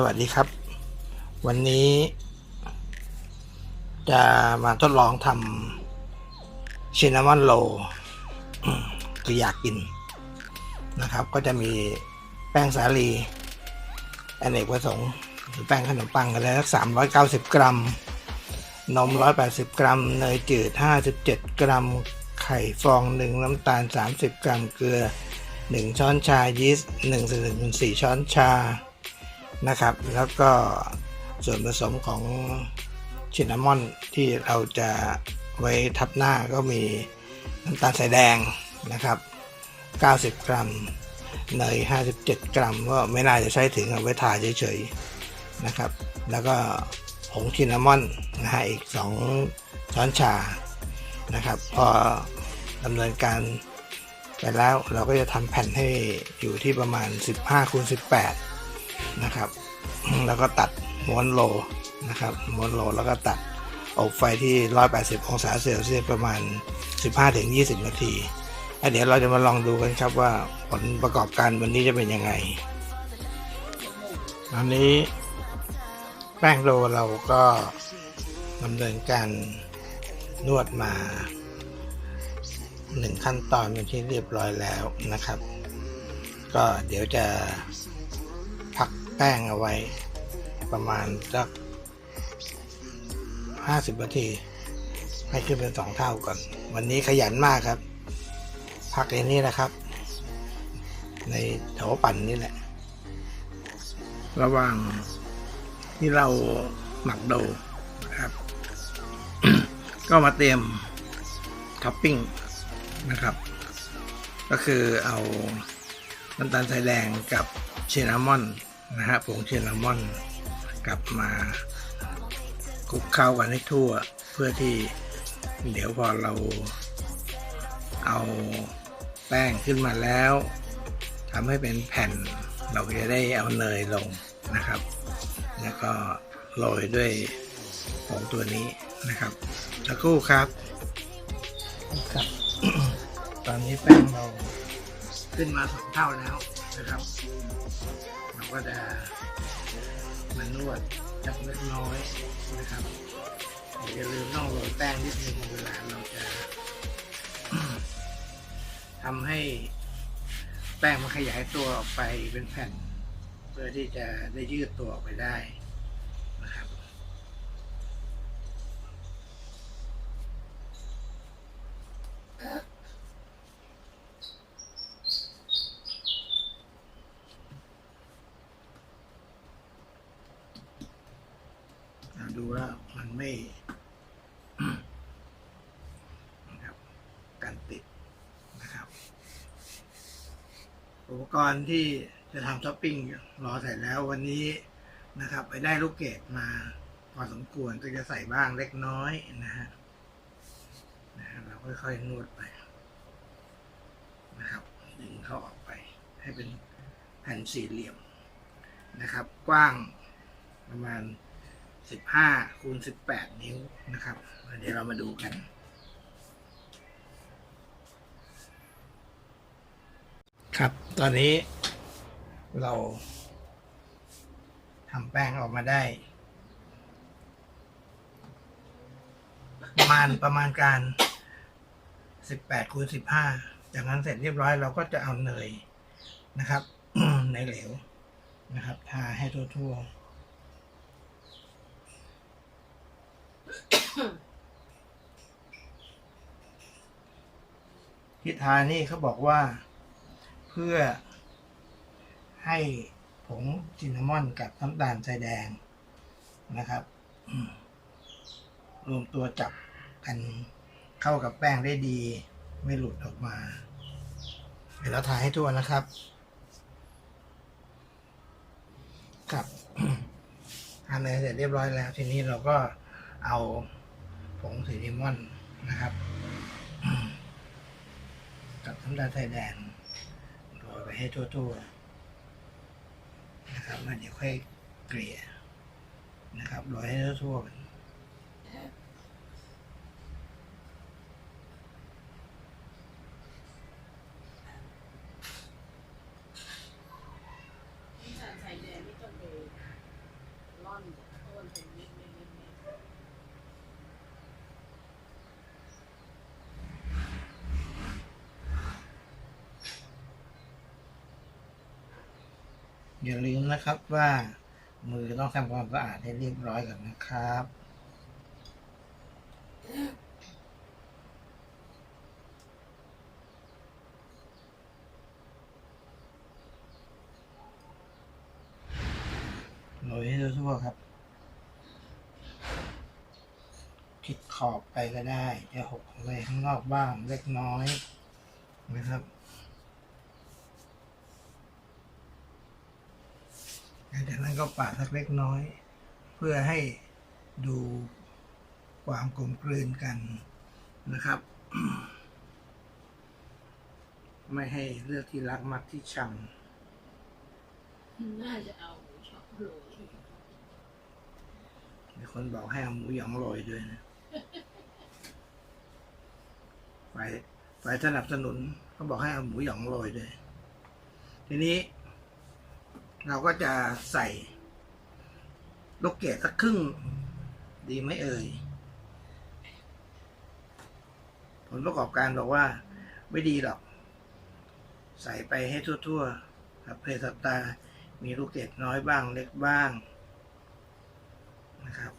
สวัสดีครับ วันนี้ จะมาทดลองทำชินนามอนโล คืออยากกินนะครับ ก็จะมีแป้งสาลีอเนกประสงค์หรือแป้งขนมปังกันแล้วสามร้อยเก้าสิบกรัม นมร้อยแปดสิบกรัม เนยจืดห้าสิบเจ็ดกรัม ไข่ฟองหนึ่งน้ำตาลสามสิบกรัม เกลือหนึ่งช้อนชา ยีสต์หนึ่งส่วนหนึ่งสี่ช้อนชา นะครับ แล้วก็ส่วนผสมของชินนามอนที่เราจะไว้ทับหน้าก็มีน้ำตาลสายแดง นะครับ 90 กรัมเนย57 กรัมก็ไม่น่าจะใช้ถึงเอาไว้ทาเฉยๆนะครับ แล้วก็ผงชินนามอนนะฮะอีก 2 ช้อนชานะครับ พอดำเนินการไปแล้วเราก็จะทำแผ่นให้อยู่ที่ประมาณ 15คูณ18 นะครับ แล้วก็ตัดม้วนโลนะครับม้วนโลแล้วก็ตัดอบไฟที่ 180 องศาเซลเซียสประมาณ 15-20 นาที เดี๋ยวเราจะมาลองดูกันครับว่าผลประกอบการวันนี้จะเป็นยังไง ตอนนี้แป้งโลเราก็ดำเนินการนวดมาหนึ่งขั้นตอนเป็นที่เรียบร้อยแล้วนะครับ ก็เดี๋ยวจะพักแป้งเอาไว้ประมาณสักห้าสิบนาที ให้ขึ้นเป็นสองเท่าก่อน วันนี้ขยันมากครับ พักในนี้นะครับ ในแถวปั่นนี่แหละ ระหว่างที่เราหมักโดนะครับ ก็มาเตรียมท็อปปิ้งนะครับ ก็คือเอาน้ำตาลทรายแดงกับเชนามอนนะฮะผงเชนามอนกลับมาคลุกเข้ากันให้ทั่วเพื่อที่เดี๋ยวพอเราเอา แป้งขึ้นมาแล้วทำให้เป็นแผ่น เราก็จะได้เอาเนยลงนะครับ แล้วก็โรยด้วยผงตัวนี้นะครับสักครู่ครับครับ ตอนนี้แป้งเราขึ้นมาสองเท่าแล้วนะครับ เราก็จะมานวดจับเล็กน้อยนะครับอย่าลืมต้องโรยแป้งนิดนึงเวลาเราจะ ทำให้แป้งมันขยายตัวออกไปเป็นแผ่น เพื่อที่จะได้ยืดตัวออกไปได้นะครับอ่าดูแล้วมันไม่ นะครับกันติดนะครับ อุ ปกรณ์ที่จะทำท็อปปิ้งรอใส่แล้ววันนี้นะครับ ไปได้ลูกเกดมาพอสมควรก็จะใส่บ้างเล็กน้อยนะฮะนะฮะเราค่อยๆนวดไปนะครับดึงเข้าออกไป ให้เป็นแผ่นสี่เหลี่ยมนะครับ กว้างประมาณ 15คูณ18 นิ้วนะครับ เดี๋ยวเรามาดูกัน ครับ ตอนนี้เราทำแป้งออกมาได้ ประมาณประมาณการ18คูณ15จากนั้นเสร็จเรียบร้อยเราก็จะเอาเนยนะครับในเหลวนะครับ ทาให้ทั่วๆที่ทานี่เขาบอกว่า พื่อให้ผงซินนามอนกับน้ำตาลทรายแดงนะครับ รวมตัวจับกันเข้ากับแป้งได้ดี ไม่หลุดออกมา เดี๋ยวเราทาให้ทั่วนะครับครับทำเนยเสร็จเรียบร้อยแล้ว ทีนี้เราก็เอาผงซินนามอนนะครับ กับน้ำตาลไทยแดง โรยไปให้ทั่วๆนะครับแล้วเดี๋ยวค่อยเกลี่ยนะครับโรยให้ทั่วๆกัน ที่ฉันใส่แดงไม่ต้องไปร่อนจากต้นเป็นเม็ดเม็ดเม็ดเม็ด อย่าลืมนะครับว่า มือต้องทำความสะอาดให้เรียบร้อยก่อนนะครับ โรยให้ทั่วๆครับคิดขอบไปก็ได้จะหกไปข้างนอกบ้างเล็กน้อยนะครับ หลัง จากนั้นก็ปาดสักเล็กน้อย เพื่อให้ดูความกลมกลืนกันนะครับ ไม่ให้เลือกที่รักมักที่ชังน่าจะเอาช็อกโรยมีคนบอกให้เอาหมูหยองโรยด้วยนะฝ่ายฝ่ายสนับสนุนเขาบอกให้เอาหมูหยองโรยด้วย ทีนี้ เราก็จะใส่ลูกเกดสักครึ่ง ดีไหมเอ่ย ผลประกอบการบอกว่า ไม่ดีหรอก ใส่ไปให้ทั่วๆครับเพลสตามีลูกเกดน้อยบ้างเล็กบ้างนะครับ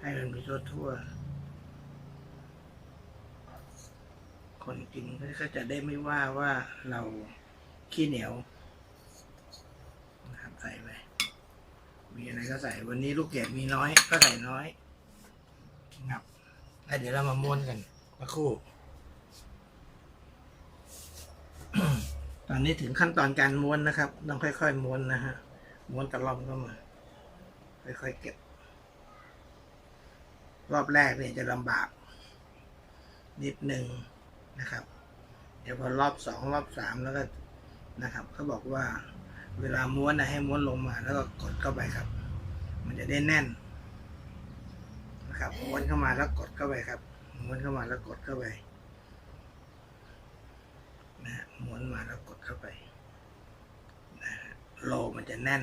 ให้มันมีทั่วทั่วๆคนกินก็จะได้ไม่ว่าว่าเรา ขี้เหนียวนะครับใส่ไปมีอะไรก็ใส่วันนี้ลูกเกดมีน้อยก็ใส่น้อยนะครับแล้วเดี๋ยวเรามาม้วนกันสักครู่ ตอนนี้ถึงขั้นตอนการม้วนนะครับ ต้องค่อยๆม้วนนะฮะม้วนตะล่อมเข้ามา ค่อยๆเก็บ รอบแรกเนี่ยจะลำบาก นิดหนึ่งนะครับ เดี๋ยวพอรอบสองรอบสามแล้วก็ นะครับเขาบอกว่าเวลาม้วนนะให้ม้วนลงมา แล้วก็กดเข้าไปครับ มันจะได้แน่นนะครับม้วนเข้ามาแล้วกดเข้าไปครับม้วนเข้ามาแล้วกดเข้าไปนะฮะม้วนมาแล้วกดเข้าไปนะโลมันจะแน่น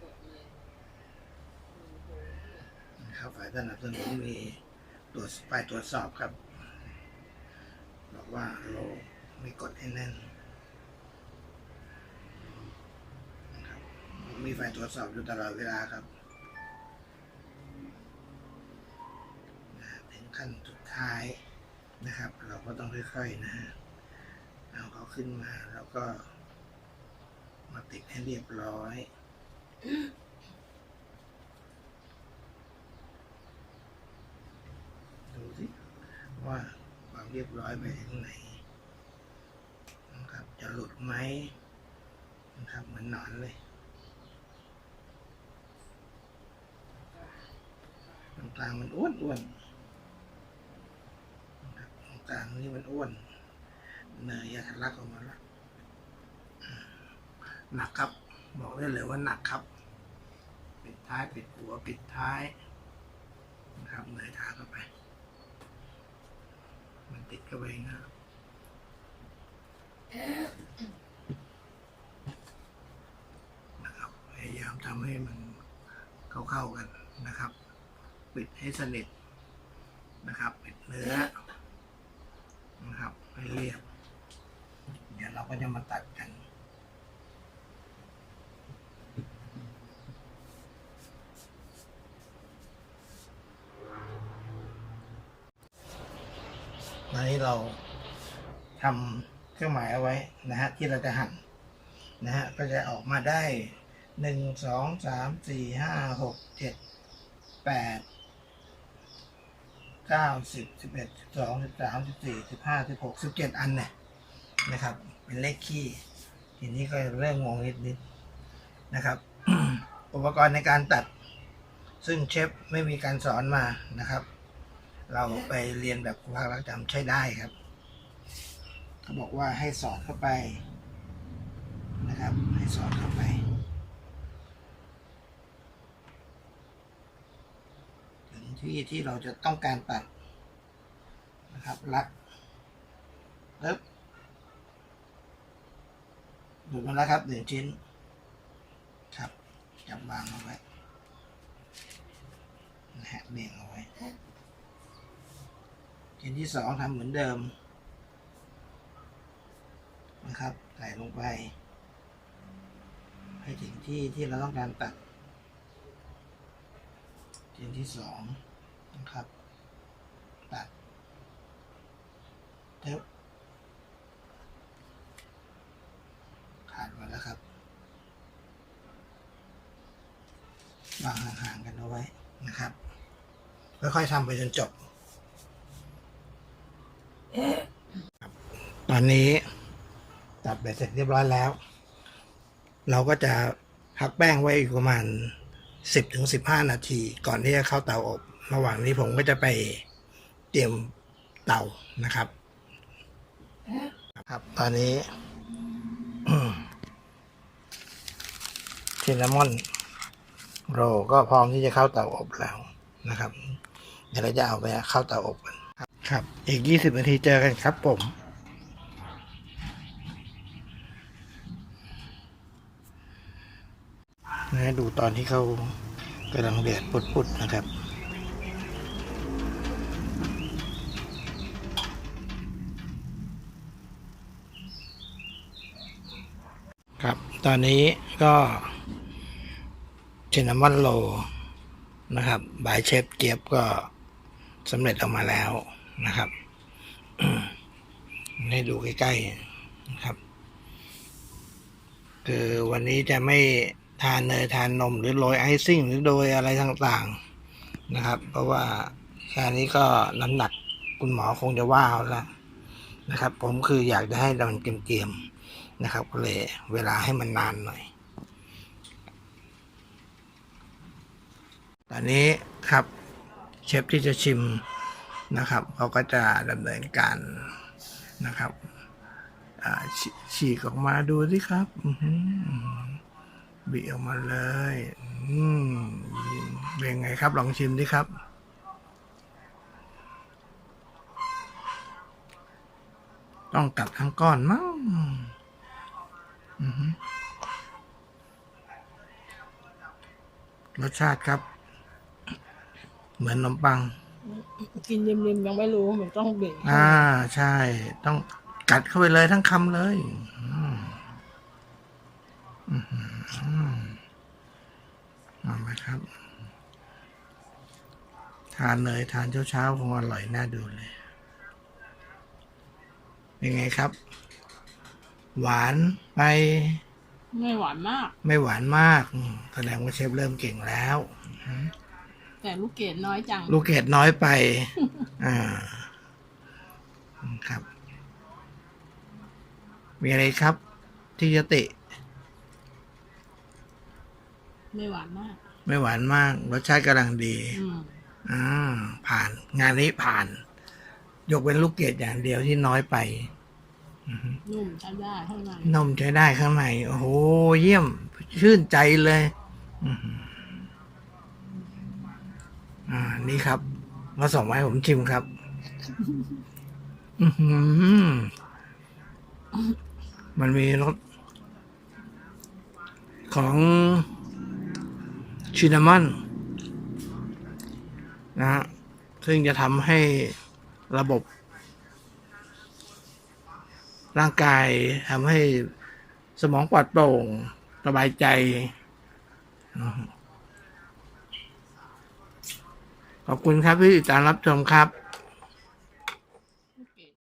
กดเลย นะครับฝ่ายสนับสนุนมีตรวจฝ่ายตรวจสอบครับ บอกว่าโลไม่กดให้แน่นครับมีฝ่ายตรวจสอบอยู่ตลอดเวลาครับถึงขั้นสุดท้ายนะครับ เราก็ต้องค่อยๆนะฮะเอาเขาขึ้นมาแล้วก็มาติดให้เรียบร้อย ดูสิ ว่าความเรียบร้อยไปถึงไหนนะครับ จะหลุดไหมนะครับ เหมือนหนอนเลยตรงกลางมันอ้วนอ้วนๆนะครับตรงกลางนี่มันอ้วนเนยยาทะลักออกมาแล้วหนักครับ บอกได้เลยว่าหนักครับ ปิดท้ายปิดหัวปิดท้ายนะครับเนยทาเข้าไป มันติดเข้าไปนะนะครับพยายามทำให้มันเข้าๆกันนะครับ ปิดให้สนิทนะครับ ปิดเนื้อนะครับให้เรียบ เดี๋ยวเราก็จะมาตัดกัน ตอนนี้ เราทำเครื่องหมายเอาไว้นะฮะที่เราจะหั่นนะฮะก็จะออกมาได้หนึ่งสองสามสี่ห้าหกเจ็ดแปดเก้าสิบสิบเอ็ดสิบสองสิบสามสิบสี่สิบห้าสิบหกสิบเจ็ดอันเนี่ยนะครับ เป็นเลขคี่ทีนี้ก็เริ่มงงนิดนิดนะครับ อุปกรณ์ในการตัดซึ่งเชฟไม่มีการสอนมานะครับ เราไปเรียนแบบครูภาครักจำใช้ได้ครับ เขาบอกว่าให้สอดเข้าไปนะครับ ให้สอดเข้าไป ถึงที่ที่เราจะต้องการตัดนะครับรัดปึ๊บหลุดมาแล้วครับหนึ่งชิ้น ครับ จับวางเอาไว้นะฮะเบี่ยงเอาไว้ ชิ้นที่สองทำเหมือนเดิมนะครับใส่ลงไป ให้ถึงที่ที่เราต้องการตัดชิ้นที่สองนะครับ ตัดเทปขาดมาแล้วครับวางห่างๆกันเอาไว้นะครับ ค่อยๆทำไปจนจบ ตอนนี้ตัดไปเสร็จเรียบร้อยแล้ว เราก็จะพักแป้งไว้อีกประมาณสิบถึงสิบห้านาที ก่อนที่จะเข้าเตาอบ ระหว่างนี้ผมก็จะไปเตรียมเตานะครับ ครับ ตอนนี้ชินนามอนโรก็พร้อมที่จะเข้าเตาอบแล้วนะครับ เดี๋ยวเราจะเอาไปเข้าเตาอบกัน ครับ อีกยี่สิบนาทีเจอกันครับผมนะดูตอนที่เขากำลังเดือดปุดๆนะครับครับ ตอนนี้ก็เชนนามอนโลนะครับ บายเชฟเจี๊ยบก็สำเร็จออกมาแล้ว นะครับให้ดูใกล้ๆนะครับ คือวันนี้จะไม่ทานเนยทานนมหรือโรยไอซิ่ง หรือโดยอะไรต่างๆนะครับ เพราะว่าแค่นี้ก็น้ำหนักคุณหมอคงจะว่าเอาละนะครับ ผมคืออยากจะให้มันเกรียมๆนะครับ ก็เลยเวลาให้มันนานหน่อย ตอนนี้ครับเชฟที่จะชิม นะครับเขาก็จะดำเนินการนะครับฉฉีกออกมาดูสิครับบีออกมาเลยอืมเป็นไงครับ ลองชิมดิครับ ต้องกัดทั้งก้อนมั้งรสชาติครับ เหมือนขนมปัง กินริมๆยังไม่รู้มันต้องเบรกอ่า ใช่ ต้องกัดเข้าไปเลยทั้งคำเลยอืมอื้อหือเอาไหมครับ ทานเลยทานเช้าๆคงอร่อยน่าดูเลย เป็นไงครับ หวานไป ไม่หวานมาก ไม่หวานมากอืมแสดงว่าเชฟเริ่มเก่งแล้ว แต่ลูกเกดน้อยจัง ลูกเกดน้อยไป อ่า ครับ มีอะไรครับ ที่จะติ ไม่หวานมาก ไม่หวานมาก รสชาติกำลังดีอืมอ่า ผ่าน งานนี้ผ่าน ยกเป็นลูกเกดอย่างเดียวที่น้อยไปนุ่มใช้ได้ข้างในนมใช้ได้ข้างใน โอ้โห เยี่ยม ชื่นใจเลย อื้ อ่า นี่ครับ มาส่งมาให้ผมชิมครับ อือหือมันมีรสของชินนามอนนะฮะซึ่งจะทำให้ระบบ ร่างกายทำให้สมองปลอดโปร่ง สบายใจอืม ขอบคุณครับที่ติดตามรับชมครับ